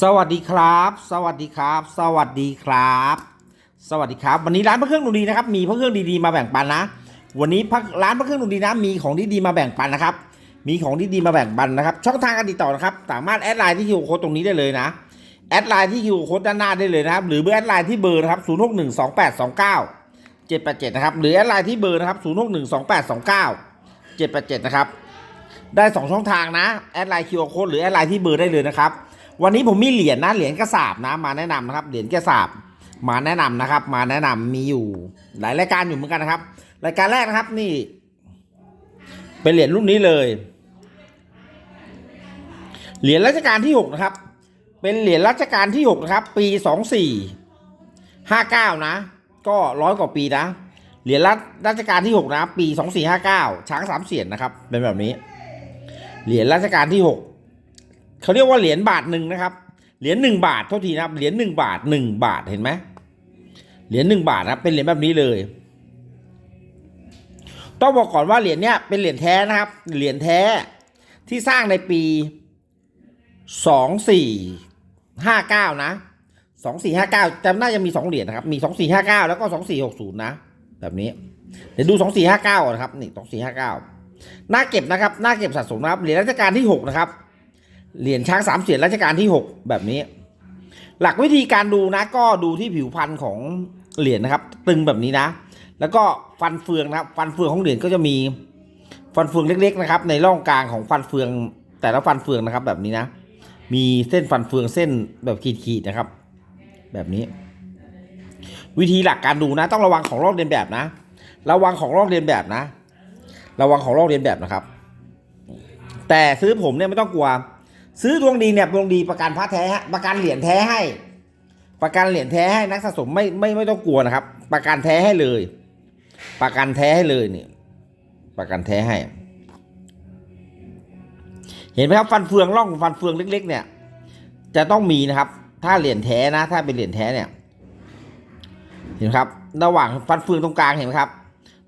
สวัสดีครับ สวัสดีครับ สวัสดีครับ สวัสดีครับ วันนี้ร้านพระเครื่องดนตรีนะครับ มีพระเครื่องดีๆมาแบ่งปันนะ วันนี้พระร้านพระเครื่องดนตรีนะมีของดีๆมาแบ่งปันนะครับ มีของดีๆมาแบ่งปันนะครับ ช่องทางการติดต่อนะครับ สามารถแอดไลน์ที่คิวโค้ดตรงนี้ได้เลยนะ แอดไลน์ที่คิวโค้ดด้านหน้าได้เลยนะครับ หรือเบอร์แอดไลน์ที่เบอร์นะครับ0 6 1 2 8 2 9 7 8 7นะครับ หรือแอดไลน์ที่เบอร์นะครับ0 6 1 2 8 2 9 7 8 7นะครับ ได้สองช่องทางนะ แอดไลน์คิวโค้ดหรือแอดไลน์ที่เบอร์ได้เลยนะครับ วันนี้ผมมีเหรียญนะเหรียญกระสาบนะมาแนะนำนะครับเหรียญกระสาบมาแนะนำนะครับ มาแนะนำมีอยู่ หลายรายการอยู่เหมือนกันนะครับ รายการแรกนะครับนี่ เป็นเหรียญรุ่นนี้เลย เหรียญรัชกาลที่หกนะครับ เป็นเหรียญรัชกาลที่หกนะครับ ปีสองสี่ห้าเก้านะ ก็ร้อยกว่าปีนะเหรียญรัชรัชกาลที่หกนะ ปีสองสี่ห้าเก้าช้างสามเสียนนะครับ เป็นแบบนี้ เหรียญรัชกาลที่หก เขาเรียกว่าเหรียญบาทหนึ่งนะครับ เหรียญหนึ่งบาทโทษทีนะครับเหรียญหนึ่งบาทหนึ่งบาทเห็นไหมเหรียญหนึ่งบาทนะครับเป็นเหรียญแบบนี้เลย ต้องบอกก่อนว่าเหรียญเนี้ยเป็นเหรียญแท้นะครับ เหรียญแท้ที่สร้างในปีสองสี่ห้าเก้านะสองสี่ห้าเก้าจำน่าจะมีสองเหรียญนะครับ มีสองสี่ห้าเก้าแล้วก็สองสี่หกศูนย์นะ แบบนี้ เดี๋ยวดูสองสี่ห้าเก้านะครับ นี่สองสี่ห้าเก้าน่าเก็บนะครับ น่าเก็บสะสมนะครับ เหรียญรัชกาลที่หกนะครับ เหรียญช้างสามเสียนรัชกาลที่หกแบบนี้ หลักวิธีการดูนะ ก็ดูที่ผิวพันธุ์ของเหรียญนะครับ ตึงแบบนี้นะ แล้วก็ฟันเฟืองนะครับ ฟันเฟืองของเหรียญก็จะมีฟันเฟืองเล็ก ๆ นะครับ ในร่องกลางของฟันเฟือง แต่ละฟันเฟืองนะครับ แบบนี้นะ มีเส้นฟันเฟืองเส้นแบบขีดๆนะครับ แบบนี้ วิธีหลักการดูนะ ต้องระวังของลอกเลียนแบบนะ ระวังของลอกเลียนแบบนะ ระวังของลอกเลียนแบบนะครับ แต่ซื้อผมเนี่ยไม่ต้องกลัว ซื้อดวงดีเนี่ยดวงดีประกันพระแท้ประกันเหรียญแท้ให้ ประกันเหรียญแท้ให้นักสะสมไม่ไม่ไม่ต้องกลัวนะครับ ประกันแท้ให้เลย ประกันแท้ให้เลยเนี่ยประกันแท้ให้ เห็นไหมครับฟันเฟืองร่องฟันเฟืองเล็ก ๆ เนี่ย จะต้องมีนะครับ ถ้าเหรียญแท้นะ ถ้าเป็นเหรียญแท้เนี่ย เห็นครับ ระหว่างฟันเฟืองตรงกลางเห็นไหมครับ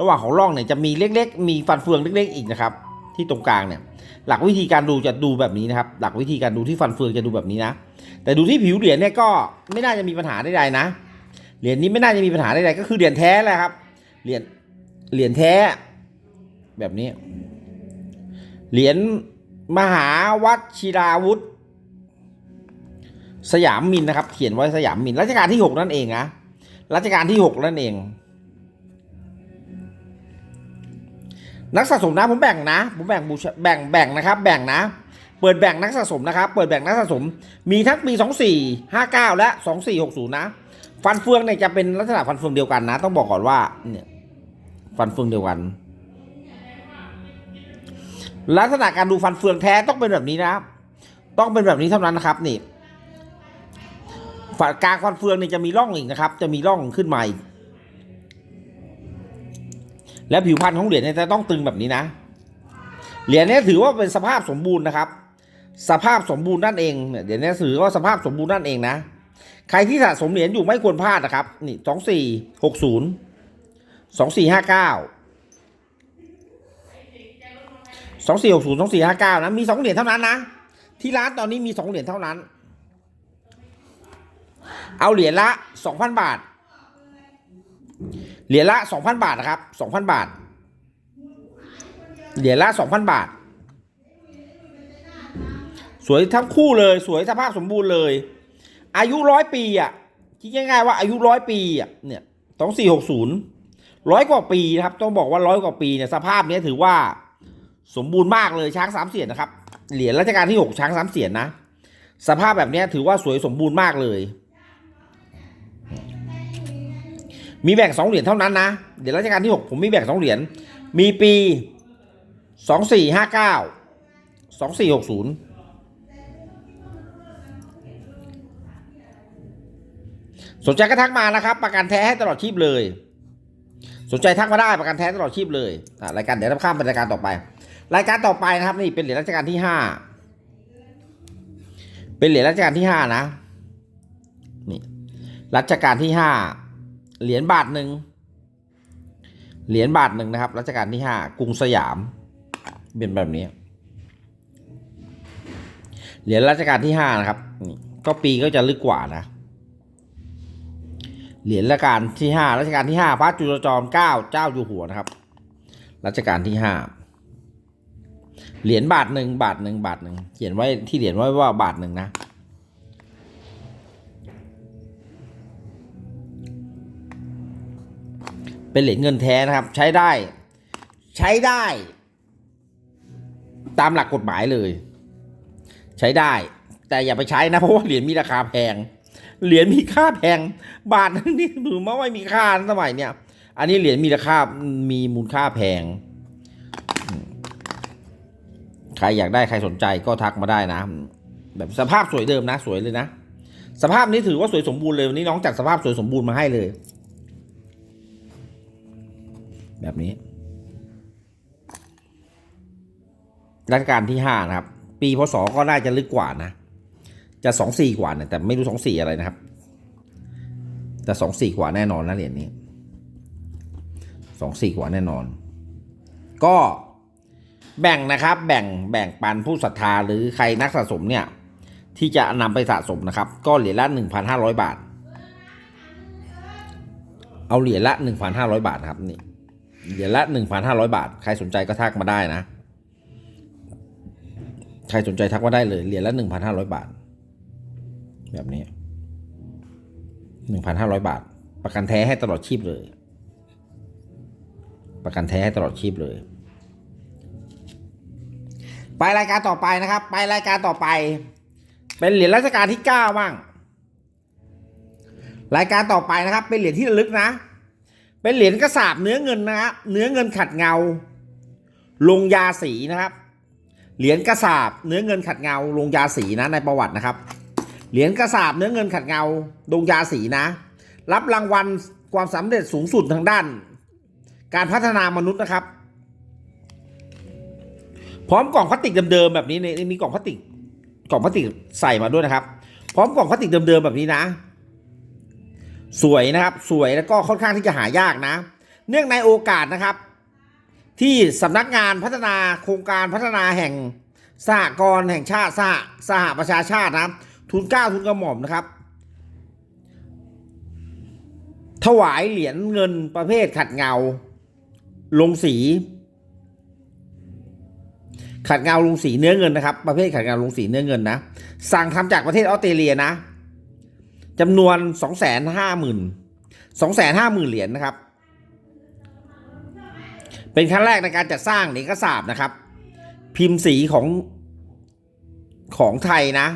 ระหว่างของร่องเนี่ยจะมีเล็ก ๆ มีฟันเฟืองเล็ก ๆ อีกนะครับ ที่ตรงกลางเนี่ย หลักวิธีการดูจะดูแบบนี้นะครับ หลักวิธีการดูที่ฟันเฟืองจะดูแบบนี้นะ แต่ดูที่ผิวเหรียญเนี่ยก็ไม่น่าจะมีปัญหาใดๆนะ เหรียญนี้ไม่น่าจะมีปัญหาใดๆก็คือเหรียญแท้แหละครับ เหรียญ เหรียญแท้ แบบนี้ เหรียญมหาวชิราวุธ สยามมินนะครับ เขียนไว้สยามมินรัชกาลที่หกนั่นเองนะรัชกาลที่หกนั่นเอง นักสะสมนะผมแบ่งนะ ผมแบ่งบูชาแบ่งแบ่งนะครับ แบ่งนะ เปิดแบ่งนักสะสมนะครับ เปิดแบ่งนักสะสม มีทั้งปีสองสี่ห้าเก้าและสองสี่หกศูนย์นะ ฟันเฟืองเนี่ยจะเป็นลักษณะฟันเฟืองเดียวกันนะ ต้องบอกก่อนว่าเนี่ยฟันเฟืองเดียวกัน ลักษณะการดูฟันเฟืองแท้ต้องเป็นแบบนี้นะครับ ต้องเป็นแบบนี้เท่านั้นนะครับนี่ฝากลางฟันเฟืองเนี่ยจะมีร่องอีกนะครับ จะมีร่องขึ้นมาอีก และผิวพรรณของเหรียญเนี่ยจะต้องตึงแบบนี้นะ เหรียญเนี้ถือว่าเป็นสภาพสมบูรณ์นะครับ สภาพสมบูรณ์นั่นเองเนี่ยเหรียญเนี้ถือว่าสภาพสมบูรณ์นั่นเองนะ ใครที่สะสมเหรียญอยู่ไม่ควรพลาดนะครับ นี่สองสี่หกศูนย์สองสี่ห้าเก้าสองสี่หกศูนย์สองสี่ห้าเก้านะ มีสองเหรียญเท่านั้นนะ ที่ร้านตอนนี้มีสองเหรียญเท่านั้น เอาเหรียญละสองพันบาท เหรียญละสองพันบาทนะครับสองพันบาท เหรียญละสองพันบาท สวยทั้งคู่เลย สวยสภาพสมบูรณ์เลย อายุร้อยปีอะคิดง่ายๆว่าอายุร้อยปีอะเนี่ยสองสี่หกศูนย์ร้อยกว่าปีนะครับ ต้องบอกว่าร้อยกว่าปีเนี่ยสภาพนี้ถือว่าสมบูรณ์มากเลยช้างสามเสียนนะครับ เหรียญรัชกาลที่หกช้างสามเสียนนะ สภาพแบบนี้ถือว่าสวยสมบูรณ์มากเลย มีแบ่งสองเหรียญเท่านั้นนะเหรียญรัชกาลที่หกผมมีแบ่งสองเหรียญมีปีสองสี่ห้าเก้าสองสี่หกศูนย์สนใจก็ทักมานะครับ ประกันแท้ให้ตลอดชีพเลย สนใจทักมาได้ประกันแท้ตลอดชีพเลยรายการเดี๋ยวเราข้ามไปรายการต่อไป รายการต่อไปนะครับ นี่เป็นเหรียญรัชกาลที่ห้าเป็นเหรียญรัชกาลที่ห้านะนี่รัชกาลที่ห้า เหรียญบาทหนึ่งเหรียญบาทหนึ่งนะครับรัชกาลที่ห้ากรุงสยามเป็นแบบนี้ เหรียญรัชกาลที่ห้านะครับนี่ก็ปีก็จะลึกกว่านะเหรียญรัชกาลที่ห้ารัชกาลที่ห้าพระจุลจอมเกล้าเจ้าอยู่หัวนะครับรัชกาลที่ห้าเหรียญบาทหนึ่งบาทหนึ่งบาทหนึ่งเขียนไว้ที่เหรียญไว้ว่าบาทหนึ่งนะ เป็นเหรียญเงินแท้นะครับ ใช้ได้ ใช้ได้ ตามหลักกฎหมายเลย ใช้ได้ แต่อย่าไปใช้นะเพราะว่าเหรียญมีราคาแพง เหรียญมีค่าแพง บาทนี่ถือว่าไม่มีค่านะสมัยเนี้ยอันนี้เหรียญมีราคา มีมูลค่าแพง ใครอยากได้ใครสนใจก็ทักมาได้นะ แบบสภาพสวยเดิมนะ สวยเลยนะ สภาพนี้ถือว่าสวยสมบูรณ์เลยวันนี้น้องจัดสภาพสวยสมบูรณ์มาให้เลย แบบนี้ รัชกาลที่ห้านะครับ ปีพศก็น่าจะลึกกว่านะ จะสองสี่กว่านี่ยแต่ไม่รู้สองสี่อะไรนะครับ แต่สองสี่กว่าแน่นอนนะเหรียญนี้สองสี่กว่าแน่นอน ก็แบ่งนะครับ แบ่งแบ่งปันผู้ศรัทธาหรือใครนักสะสมเนี่ย ที่จะนำไปสะสมนะครับ ก็เหรียญละหนึ่งพันห้าร้อยบาท เอาเหรียญละหนึ่งพันห้าร้อยบาทครับนี่ เหรียญละหนึ่งพันห้าร้อยบาท ใครสนใจก็ทักมาได้นะ ใครสนใจทักมาได้เลยเหรียญละหนึ่งพันห้าร้อยบาท แบบนี้หนึ่งพันห้าร้อยบาท ประกันแท้ให้ตลอดชีพเลย ประกันแท้ให้ตลอดชีพเลย ไปรายการต่อไปนะครับ ไปรายการต่อไป เป็นเหรียญรัชกาลที่เก้าบ้างรายการต่อไปนะครับ เป็นเหรียญที่ระลึกนะ เป็นเหรียญกระสาบเนื้อเงินนะครับเนื้อเงินขัดเงา ลงยาสีนะครับ เหรียญกระสาบเนื้อเงินขัดเงา ลงยาสีนะในประวัตินะครับ เหรียญกระสาบเนื้อเงินขัดเงา ลงยาสีนะ รับรางวัลความสำเร็จสูงสุดทางด้าน การพัฒนามนุษย์นะครับ พร้อมกล่องพลาสติกเดิมๆแบบนี้ในมีกล่องพลาสติกกล่องพลาสติกใส่มาด้วยนะครับ พร้อมกล่องพลาสติกเดิมๆแบบนี้นะ สวยนะครับสวยแล้วก็ค่อนข้างที่จะหายากนะ เนื่องในโอกาสนะครับ ที่สำนักงานพัฒนาโครงการพัฒนาแห่งสหกรณ์แห่งชาติสหสหประชาชาตินะครับทุนเก้าทุนกระหม่อมนะครับ ถวายเหรียญเงินประเภทขัดเงา ลงสี ขัดเงาลงสีเนื้อเงินนะครับ ประเภทขัดเงาลงสีเนื้อเงินนะ สั่งทำจากประเทศออสเตรเลียนะ จำนวนสองแสนห้าหมื่นสองแสนห้าหมื่นเหรียญนะครับ เป็นครั้งแรกในการจัดสร้างเหรียญกระสาบนะครับ พิมพ์สีของของไทยนะ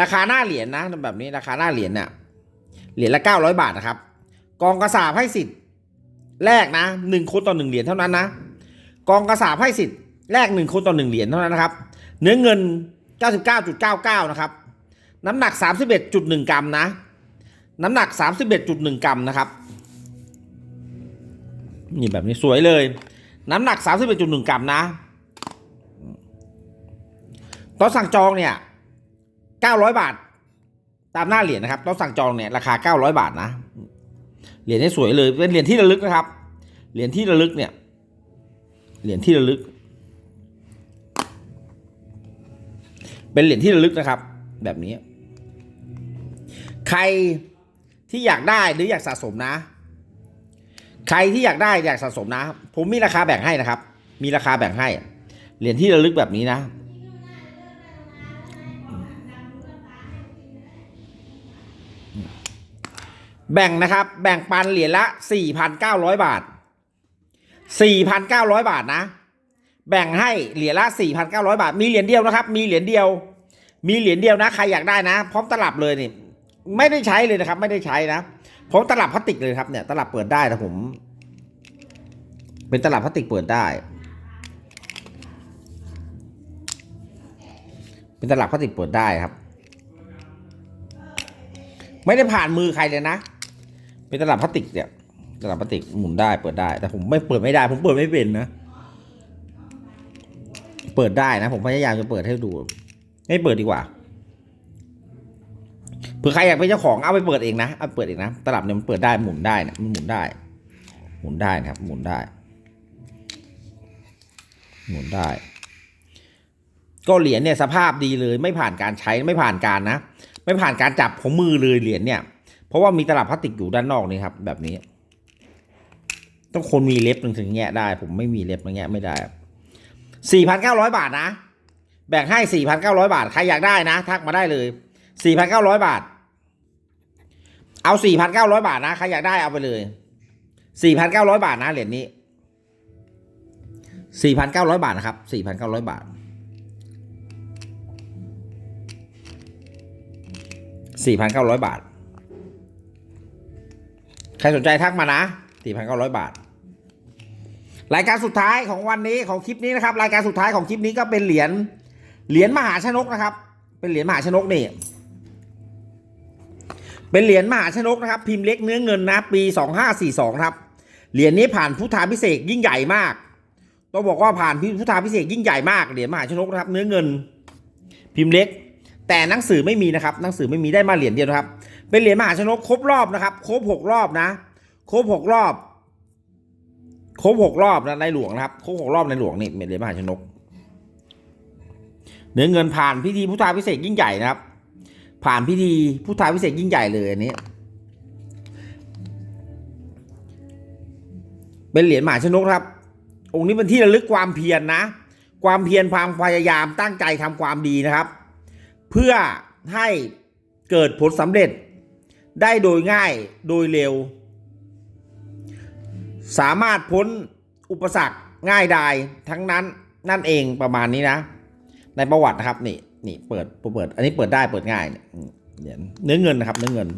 ราคาหน้าเหรียญนะแบบนี้ราคาหน้าเหรียญเนี่ยเหรียญละเก้าร้อยบาทนะครับ กองกระสาบให้สิทธิ์แรกนะหนึ่งคนต่อหนึ่งเหรียญเท่านั้นนะกองกระสาบให้สิทธิ์แรกหนึ่งคนต่อหนึ่งเหรียญเท่านั้นนะครับ เนื้อเงิน 99.99 นะครับ น้ำหนัก 31.1 กรัมนะ น้ำหนัก 31.1 กรัมนะครับ นี่แบบนี้สวยเลย น้ำหนัก 31.1 กรัมนะตอนสั่งจองเนี่ย900 บาท ตามหน้าเหรียญนะครับตอนสั่งจองเนี่ยราคา 900 บาทนะ เหรียญนี้สวยเลย เป็นเหรียญที่ระลึกนะครับ เหรียญที่ระลึกเนี่ย เหรียญที่ระลึก เป็นเหรียญที่ระลึกนะครับ แบบนี้ ใครที่อยากได้หรืออยากสะสมนะ ใครที่อยากได้อยากสะสมนะ ผมมีราคาแบ่งให้นะครับ มีราคาแบ่งให้ เหรียญที่ระลึกแบบนี้นะ แบ่งนะครับ แบ่งปันเหรียญละ 4,900 บาท 4,900 บาทนะ แบ่งให้เหรียญละ 4,900 บาท มีเหรียญเดียวนะครับ มีเหรียญเดียว มีเหรียญเดียวนะ ใครอยากได้นะ พร้อมตลับเลยนี่ ไม่ได้ใช้เลยนะครับ ไม่ได้ใช้นะพร้อมตลับพลาสติกเลยครับเนี่ยตลับเปิดได้นะผม เป็นตลับพลาสติกเปิดได้ เป็นตลับพลาสติกเปิดได้ครับ ไม่ได้ผ่านมือใครเลยนะเป็นตลับพลาสติกเนี่ยตลับพลาสติกหมุนได้เปิดได้ แต่ผมไม่เปิดไม่ได้ ผมเปิดไม่เป็นนะเปิดได้นะ ผมพยายามจะเปิดให้ดูไม่เปิดดีกว่า เผื่อใครอยากเป็นเจ้าของเอาไปเปิดเองนะเอาเปิดเองนะตลับเนี่ยมันเปิดได้หมุนได้นะมันหมุนได้ หมุนได้นะครับ หมุนได้ หมุนได้ ก็เหรียญเนี่ยสภาพดีเลย ไม่ผ่านการใช้ไม่ผ่านการนะไม่ผ่านการจับของมือเลยเหรียญเนี่ย เพราะว่ามีตลับพลาสติกอยู่ด้านนอกนี่ครับ แบบนี้ ต้องคนมีเล็บถึงแงะได้ ผมไม่มีเล็บมาแงะไม่ได้สี่พันเก้าร้อยบาทนะแบ่งให้สี่พันเก้าร้อยบาทใครอยากได้นะ ทักมาได้เลย สี่พันเก้าร้อยบาท เอาสี่พันเก้าร้อยบาทนะ ใครอยากได้เอาไปเลยสี่พันเก้าร้อยบาทนะเหรียญนี้สี่พันเก้าร้อยบาทนะครับสี่พันเก้าร้อยบาทสี่พันเก้าร้อยบาท ใครสนใจทักมานะสี่พันเก้าร้อยบาท รายการสุดท้ายของวันนี้ของคลิปนี้นะครับ รายการสุดท้ายของคลิปนี้ก็เป็นเหรียญเหรียญมหาชนกนะครับ เป็นเหรียญมหาชนกนี่ เป็นเหรียญมหาชนกนะครับ พิมพ์เล็กเนื้อเงินนะปีสองห้าสี่สองครับเหรียญนี้ผ่านพุทธาพิเศษยิ่งใหญ่มากต้องบอกว่าผ่านพุทธาพิเศษยิ่งใหญ่มากเหรียญมหาชนกนะครับ เนื้อเงิน พิมพ์เล็ก แต่หนังสือไม่มีนะครับหนังสือไม่มีได้มาเหรียญเดียวนะครับ เป็นเหรียญมหาชนกครบรอบนะครับ ครบหกรอบนะ ครบหกรอบ ครบหกรอบนะในหลวงนะครับครบหกรอบในหลวงนี่เป็นเหรียญมหาชนก เนื้อเงินผ่านพิธีพุทธาพิเศษยิ่งใหญ่นะครับ ผ่านพิธีพุทธาพิเศษยิ่งใหญ่เลยอันนี้ เป็นเหรียญหมหาชนกครับ องค์นี้เป็นที่ระลึกความเพียรนนะ ความเพียรความพยายามตั้งใจทำความดีนะครับ เพื่อให้เกิดผลสำเร็จได้โดยง่ายโดยเร็ว สามารถพ้นอุปสรรคง่ายดายทั้งนั้นนั่นเองประมาณนี้นะ ในประวัตินะครับนี่ นี่เปิดเปิด อันนี้เปิดได้เปิดง่ายเนี่ยเหรียญเนื้อเงินนะครับ เนื้อเงิน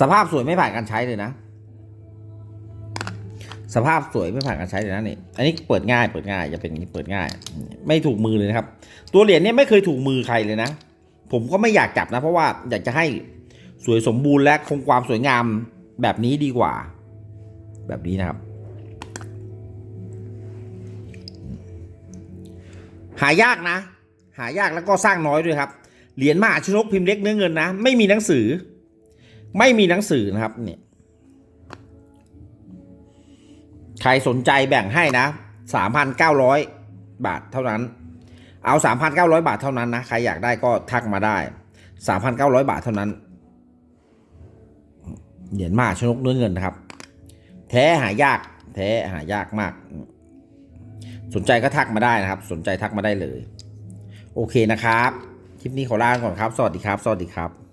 สภาพสวยไม่ผ่านการใช้เลยนะ สภาพสวยไม่ผ่านการใช้เลยนะนี่ อันนี้เปิดง่าย เปิดง่ายจะเป็นนี้เปิดง่าย ไม่ถูกมือเลยนะครับ ตัวเหรียญเนี่ยไม่เคยถูกมือใครเลยนะ ผมก็ไม่อยากจับนะ เพราะว่าอยากจะให้สวยสมบูรณ์และคงความสวยงามแบบนี้ดีกว่า แบบนี้นะครับ หายากนะ หายากแล้วก็สร้างน้อยด้วยครับ เหรียญมหาชนกพิมพ์เล็กเนื้อเงินนะ ไม่มีหนังสือ ไม่มีหนังสือนะครับเนี่ยใครสนใจแบ่งให้นะสามพันเก้าร้อยบาทเท่านั้น เอาสามพันเก้าร้อยบาทเท่านั้นนะ ใครอยากได้ก็ทักมาได้สามพันเก้าร้อยบาทเท่านั้น เหรียญมหาชนกเนื้อเงินนะครับ แท้หายาก แท้หายากมาก สนใจก็ทักมาได้นะครับ สนใจทักมาได้เลย โอเคนะครับ คลิปนี้ขอลาไปก่อนครับ สวัสดีครับ สวัสดีครับ